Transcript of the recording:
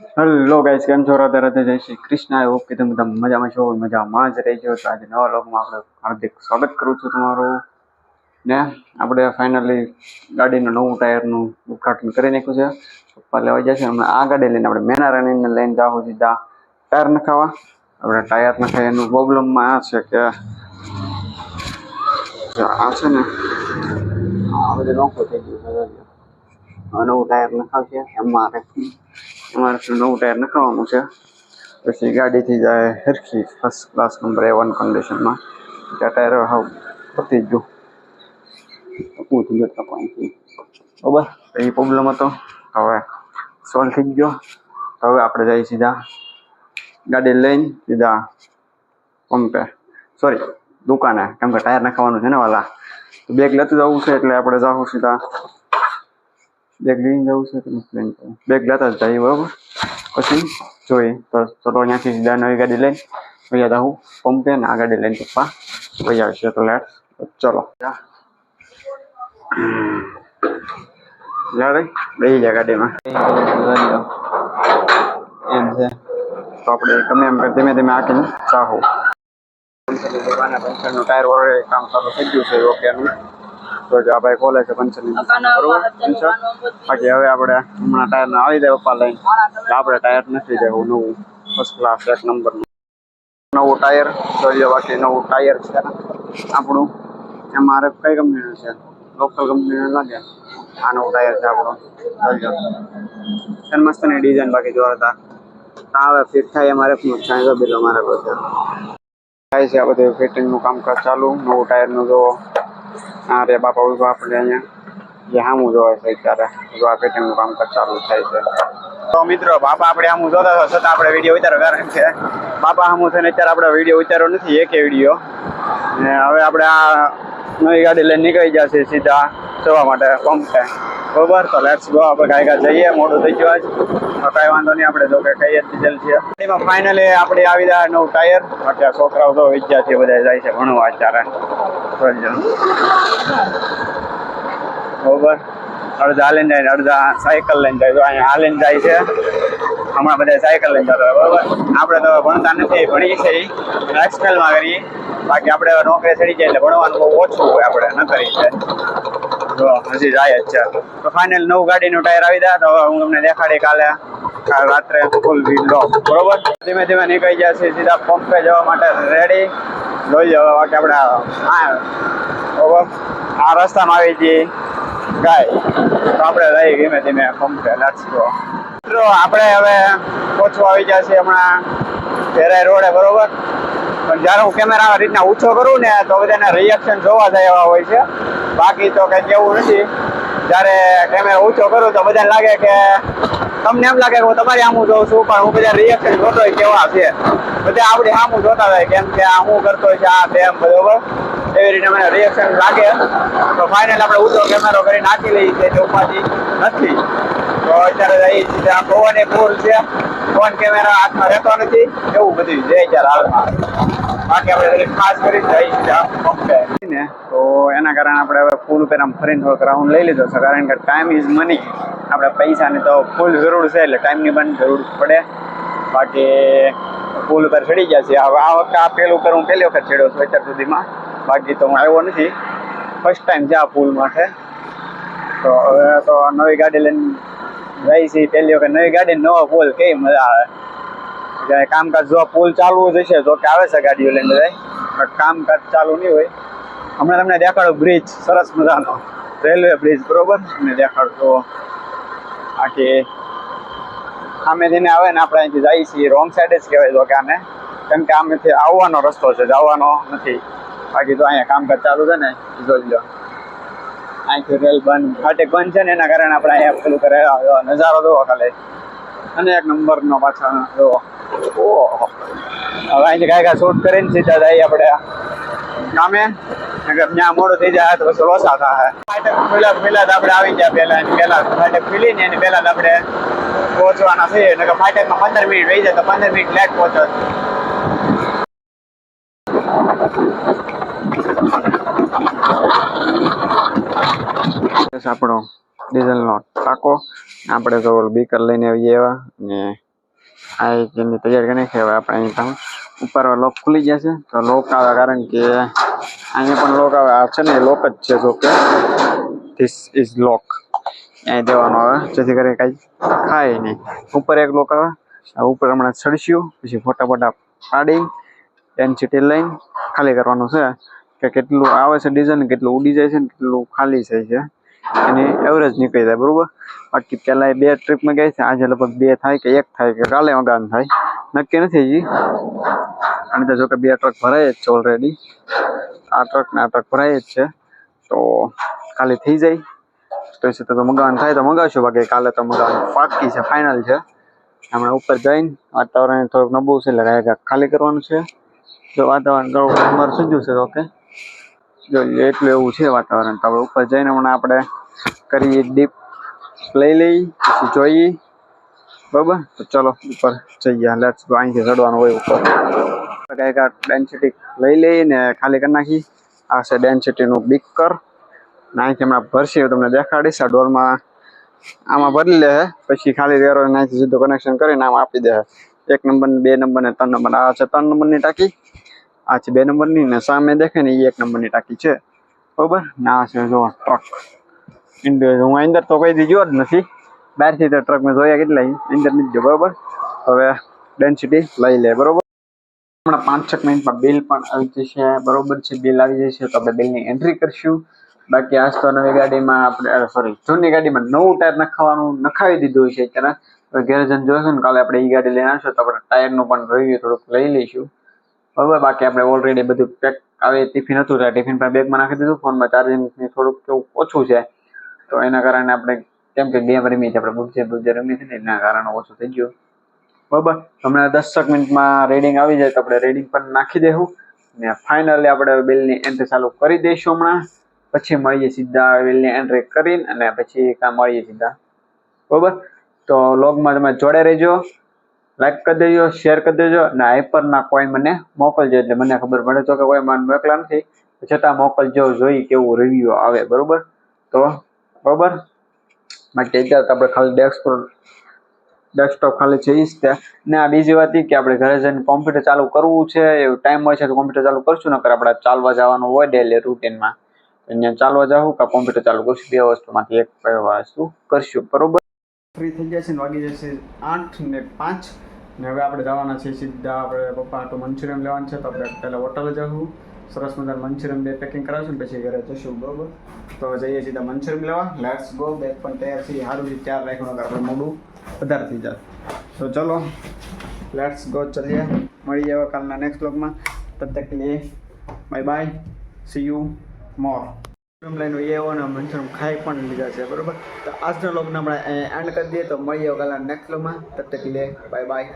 Hello guys કેમ છો? રાધે રાધે, જય શ્રી કૃષ્ણ. આઈ હોપ કે તમે બધા મજામાં છો મજામાં જ રહેજો. તો આજે નવા લોકમાં આપણે હાર્દિક સ્વાગત કરું છું તમારું. ને આપણે ફાઇનલી ગાડીનું નવું ટાયરનું ઉદઘાટન કરી નાખ્યું છે. પપ્પા લેવા જશે હમણાં આ ગાડી લઈને આપણે મેના રાણીને લઈને જાવ સીધા ટાયર નખાવા. આપણે ટાયર નખાય એનું પ્રોબ્લેમમાં આ છે કે આ છે ને, આ બધું નોખું થઈ ગયું નવું ટાયર નખાવશે. એમાં અમારે નવું ટાયર નખાવવાનું છે. પછી ગાડીથી જાય હરખી first class number A one કન્ડિશનમાં ત્યાં ટાયર હાવ પતી જ ગયું. થઈ ગયું બરાબર? એ પ્રોબ્લેમ હતો. હવે સોલ્વ થઈ ગયો. હવે આપણે જઈએ સીધા ગાડી લઈને સીધા પંપે. સોરી દુકાને. કેમ કે ટાયર નખાવાનું છે ને વાલા. બેગ લેતું જવું છે એટલે આપણે જાઉં સીધા બેગ લઈને જવું છે કે નથી લઈને જવું બેગ લેતા જ જઈએ બરાબર? પછી જોઈએ તો ચલો અહીંયાથી સીધા નવી ગાડી લઈને વૈયા જાઉં પંપે ને આ ગાડી લઈને પપ્પા વૈયા આવશે તો લેટ ચલો. લે બેસી જાય ગાડીમાં. એમ છે. તો આપણે ગમે એમ ધીમે ધીમે આખીને ચાહું. પંચર પંચરનું ટાયર વડે કામ ચાલુ થઈ ગયું છે ઓકેનું તો જો આ ભાઈ ખોલે છે પંચરની બરોબર? પંચર બાકી હવે આપણે હમણાં ટાયર ને આવી જાય પપ્પા લઈને. આપણે ટાયર નથી દેવું નવું. ફર્સ્ટ ક્લાસ એક નંબર નવું ટાયર જોઈએ બાકી નવું ટાયર છે આપણું એમાં કઈ કંપનીનું છે? લોકલ કંપનીનું લાગે. આ નવું ટાયર છે આપણું. જોઈએ મસ્તની ડિઝાઇન બાકી જોરદાર. આ હવે ફિટ થાય અમારે નુકસાન તો બિલ અમારે બધું થાય છે આ બધું ફિટિંગનું કામકાજ ચાલુ. નવું ટાયરનું જોવો આ રે બાપા ઊભા આપણે અહીંયા જે સામું જોવે છે અત્યારે જોવા પેટીનું કામ ચાલુ થાય છે. તો મિત્રો, બાપા આપણે આમું જોતા હતા, છતાં આપણે વીડિયો ઉતારો કારણ કે બાપા આમું થઈને અત્યારે આપણે વીડિયો ઉતાર્યો નથી, એકે વીડિયો. ને હવે આપણે આ નવી ગાડી લઈને નીકળી જશે સીધા જવા માટે પંપે. બરોબર? તો લેટ્સ ગો આપણે કાંઈ કાંઈ જઈએ, મોડું થઈ ગયું આજ. કાંઈ વાંધો નહીં, આપણે જો કે કઈ ડીઝલ છે. એમાં ફાઇનલી આપણે આવી જાય નવું ટાયર અત્યારે છોકરાઓ તો વિદ્યાર્થીઓ બધા જાય છે ભણવા અત્યારે. બરોબર. અડધા લઈને જાય અડધા સાયકલ લઈને જાય. અહીંયા અહીંયા લઈને જાય છે. હમણાં બધા સાયકલ લઈને જતા બરોબર. આપણે તો ભણતા નથી, ભણીએ છીએ. એક્સપેલમાં કરીએ. બાકી આપણે નોકરી ચડી જાય એટલે ભણવાનું બહુ ઓછું હોય આપણે, ન કરી તો હજી જાય જ છે. તો ફાઇનલ નવું ગાડીનું ટાયર આવી જાય તો હું તમને દેખાડી કાલે રાત્રે ફૂલ ભીડ બરોબર? ધીમે ધીમે નીકળી જાય છે સીધા પંપે જવા માટે રેડી જોઈ જવા બાકી આપણે આ રસ્તામાં આવી જઈએ ગાય. તો આપણે લઈ ધીમે ધીમે પંપે ગો મિત્રો, આપણે હવે ઓછું આવી જશે હમણાં પેરાય રોડે, બરોબર? પણ જ્યારે હું કેમેરા રીતના ઊંચો કરું ને, તો બધાને રિએક્શન જોવા જાય એવા હોય છે. બાકી તો કંઈ કેવું નથી. જ્યારે કેમેરા ઊંચો કરું, તો બધાને લાગે કે તમને એમ લાગે કે હું તમારી આમ જોઉં છું, પણ હું બધા રિએક્શન જોતો કેવા છે. બધા આપણે આમું જોતા હોય કેમ કે આ હું કરતો હોય છે, આ તેમ બરોબર? એવી રીતે મને રિએક્શન લાગે. તો ફાઇનલ આપણે ઉધો કેમેરો કરી નાખી લઈએ છીએ તે નથી. તો અત્યારે એ છે આ પવન એ ફૂલ છે. ફોન કેમેરા હાથમાં રહેતો નથી. એવું બધું છે અત્યારે હાલમાં. બાકી આપણે ખાસ કરી જઈ ને, તો એના કારણે આપણે હવે ફૂલ ઉપર આમ ફરીને થોડોક રાઉન્ડ લઈ લીધો છે, કારણ કે ટાઈમ ઇઝ મની આપણે પૈસાની તો ફૂલ જરૂર છે, એટલે ટાઈમની પણ જરૂર પડે. બાકી પુલ ઉપર ચડી ગયા છે. હવે આ વખતે આ પેલું ઉપર હું પહેલી વખત ચડ્યો છું અત્યાર સુધીમાં. બાકી તો હું આવ્યો નથી. ફર્સ્ટ ટાઈમ છે આ પુલ માટે. તો હવે તો નવી ગાડી લઈને જઈ છે. પહેલી વખત નવી ગાડી, નવો પુલ. કેવી મજા આવે. કામકાજ જો પુલ ચાલુ જ હશે તો કે આવે છે ગાડીઓ લઈને જાય. કામકાજ ચાલુ નહીં હોય. હમણાં તમને દેખાડો બ્રિજ સરસ મજાનો. રેલવે બ્રિજ બરોબર? તમને તો આખી સામે થઈને આવે ને આપણે અહીંથી જઈએ છીએ. રોંગ સાઈડ જ કહેવાય તો કે આને. કેમ કે આમેથી આવવાનો રસ્તો છે, જવાનો નથી. બાકી તો અહીંયા કામકાજ ચાલુ છે ને, જોઈ લો. અહીંથી રેલ બંધ. ફાટક બંધ છે ને, એના કારણે આપણે અહીંયા પેલું કરે નજારો જોવો ખાલી. અને એક નંબરનો પાછળ જોવો. ઓહો. હવે અહીંથી કાંઈ કાંઈ શૂટ કરીને સીધા જઈએ આપણે. ગામે? નગર ત્યાં મોડું થઈ જાય, તો પછી થાય. ફાટક પેલા પેલા આપણે આવી ગયા પહેલાં પહેલા ફાટક ખુલી ને એની પહેલાં જ આપણે પહોંચવાના છીએ નકર ફાટકમાં પંદર મિનિટ રહી જાય તો પંદર મિનિટ લેટ પહોંચો. આપણો ડીઝલનો ટાકો. આપણે તો બીકર લઈને આવીએ એવા ને આ એની તૈયાર કરી નાખી. હવે આપણે અહીં ઉપર લોક ખુલી જશે છે. તો લોક આવે કારણ કે અહીંયા પણ લોક આવે. આ છે ને લોક જ છે જો કે ધીસ ઇઝ લોક અહીં દેવાનો આવે જેથી કરીને કાંઈ ખાય નહીં. ઉપર એક લોક ઉપર હમણાં ચડશ્યું પછી ફોટા ફોટા પાડી. ડેન્સિટી લઈને ખાલી કરવાનું છે. કે કેટલું આવે છે ડિઝાઇન કેટલું ઉડી જાય છે ને કેટલું ખાલી થાય છે. એની એવરેજ નીકળી જાય, બરાબર? બાકી પહેલાં બે ટ્રીપમાં ગઈ છે. આજે લગભગ બે થાય કે એક થાય કે કાલે અગાન થાય. નક્કી નથી હજી. અને તો જો કે બે ટ્રક ભરાય જ છે ઓલરેડી આ ટ્રક ને આ ટ્રક ભરાય જ છે. તો કાલે થઈ જાય. તો છે તો મગાવવાનું થાય તો મગાવશું, બાકી કાલે તો મગાવવાનું પાકી છે ફાઇનલ છે. હમણાં ઉપર જઈને વાતાવરણ થોડુંક નબળું છે, એટલે કાંઈ ખાલી કરવાનું છે. જો વાતાવરણ અમારું સજ્જું છે ઓકે જો એટલું એવું છે વાતાવરણ. તો આપણે ઉપર જઈને હમણાં આપણે કરીએ ડીપ લઈ લઈ પછી જોઈએ. બરાબર? તો ચલો, ઉપર જઈએ. લેટ્સ અહીંથી ચડવાનું હોય ઉપર. કંઈક આ ડેન્સિટી લઈ લઈ ને ખાલી કરી નાખી આ છે ડેન્સિટીનું બીકર ને અહીંથી હમણાં ભરશે તમને દેખાડીશ. આ ડોરમાં આમાં ભરી લે પછી ખાલી રેરો નાખી સીધું કનેક્શન કરીને આમાં આપી દે એક નંબર બે નંબર ને ત્રણ નંબર આ છે ત્રણ નંબરની ટાંકી. આ છે બે નંબરની ને સામે દેખાય ને એ એક નંબરની ટાંકી છે. બરોબર? ના છે જો ટ્રક ઇન્ડિયો હું અંદર તો કઈ દી જોયો જ નથી. બહારથી તો ટ્રક મેં જોયા કેટલા અંદર નથી બરોબર? હવે ડેન્સિટી લઈ લે. બરોબર? હમણાં પાંચ છ મિનિટમાં બિલ પણ આવી જશે. બરોબર છે? બિલ આવી જશે તો આપણે બિલની એન્ટ્રી કરશું. બાકી આજ તો નવી ગાડીમાં આપણે સોરી જૂની ગાડીમાં નવું ટાયર નખાવાનું, નખાવી દીધું છે અત્યારે ઘરે જઈને ને, કાલે આપણે એ ગાડી લઈને આવશું તો આપણે ટાયરનું પણ રિવ્યુ થોડુંક લઈ લઈશું. બરોબર, બાકી આપણે ઓલરેડી બધું પેક આવે ટિફિન હતું ત્યાં ટિફિન પણ બેગમાં નાખી દીધું ફોનમાં ચાર્જિંગ થોડુંક કેવું ઓછું છે. તો એના કારણે આપણે, કેમ કે ગેમ રમી છે, આપણે બુબજે બુબજે રમી છે ને, એના કારણે ઓછું થઈ ગયું. બરોબર, હમણાં દસક મિનિટમાં રેડિંગ આવી જાય તો આપણે રેડિંગ પણ નાખી દેવું ને ફાઇનલી આપણે બિલની એન્ટ્રી ચાલુ કરી દઈશું હમણાં. પછી મળીએ સીધા બિલની એન્ટ્રી કરીને અને પછી ત્યાં મળીએ સીધા. બરોબર? તો લોગમાં તમે જોડે રહેજો લાઈક કરી દેજો શેર કરી દેજો અને હાઈપરના કોઈન મને મોકલજો એટલે મને ખબર પડે. તો કે કોઈ મને મોકલા નથી છતાં મોકલજો, જોઈ કેવું રિવ્યુ આવે. બરોબર? તો બરોબર? માટે અત્યારે આપણે ખાલી ડેસ્કટોપ ડેસ્કટોપ ખાલી છે ઈ જ ને આ બીજી વાત કે આપણે ઘરે જઈને કોમ્પ્યુટર ચાલુ કરવું છે, એવું ટાઈમ હોય છે તો કોમ્પ્યુટર ચાલુ કરશું, નકર આપણે ચાલવા જવાનું હોય ડેલી રૂટીનમાં અહીંયા ચાલવા જાઉં કે કોમ્પ્યુટર ચાલુ કરશું, બે વસ્તુમાંથી એક વસ્તુ કરશું, બરોબર? ફ્રી થઈ ગયા છે ને વાગી જશે આઠ ને પાંચ. ને હવે આપણે જવાના છે સીધા આપણે પપ્પા તો મંચુરિયન લેવાનું છે, તો આપણે પહેલાં હોટલે જવું સરસ મજાનું મંચુરિયન બે પેકિંગ કરાવશું પછી ઘરે જશું, બરોબર? તો જઈએ સીધા મંચુરિયન લેવા. લેટ્સ ગો બેગ પણ તૈયાર છે, સારું છે, ચાર રાખવાનું આપણે મોડું વધારે થઈ જાય તો ચલો લેટ્સ ગો ચલીએ. મળી જાય કાલના નેક્સ્ટ બ્લોગમાં તબ તક કે bye bye see you more. લઈને એ અને મંચન ખાઈ પણ લીધા છે, બરોબર? તો આજના લોગને આપણે એન્ડ કરી દઈએ, તો મળીએ કાલના નેક્સ્ટ બ્લોગમાં તબ તક લે બાય બાય